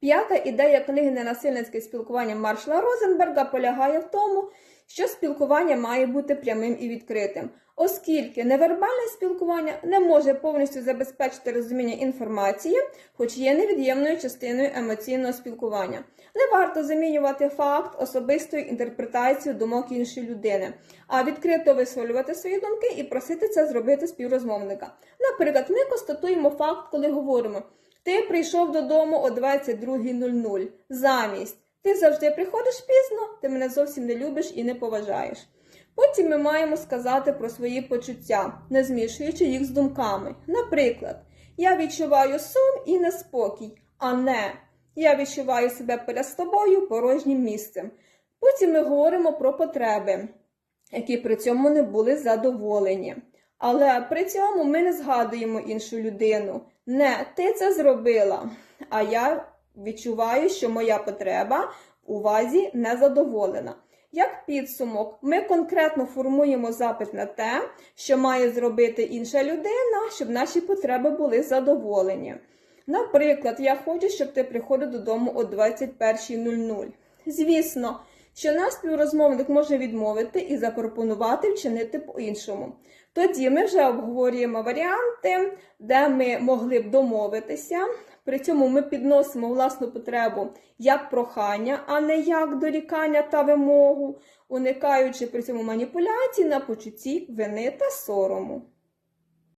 П'ята ідея книги Ненасильницьке спілкування Маршала Розенберга полягає в тому, що спілкування має бути прямим і відкритим, оскільки невербальне спілкування не може повністю забезпечити розуміння інформації, хоч є невід'ємною частиною емоційного спілкування. Не варто замінювати факт особистою інтерпретацією думок іншої людини, а відкрито висловлювати свої думки і просити це зробити співрозмовника. Наприклад, ми констатуємо факт, коли говоримо: ти прийшов додому о 22.00 замість. Ти завжди приходиш пізно, ти мене зовсім не любиш і не поважаєш. Потім ми маємо сказати про свої почуття, не змішуючи їх з думками. Наприклад, я відчуваю сум і неспокій, а не я відчуваю себе перед тобою порожнім місцем. Потім ми говоримо про потреби, які при цьому не були задоволені. Але при цьому ми не згадуємо іншу людину. Не ти це зробила, а я відчуваю, що моя потреба в увазі не задоволена. Як підсумок, ми конкретно формуємо запит на те, що має зробити інша людина, щоб наші потреби були задоволені. Наприклад, я хочу, щоб ти приходив додому о 21.00. Звісно, що наш співрозмовник може відмовити і запропонувати вчинити по-іншому. Тоді ми вже обговорюємо варіанти, де ми могли б домовитися. При цьому ми підносимо власну потребу як прохання, а не як дорікання та вимогу, уникаючи при цьому маніпуляцій на почутті вини та сорому.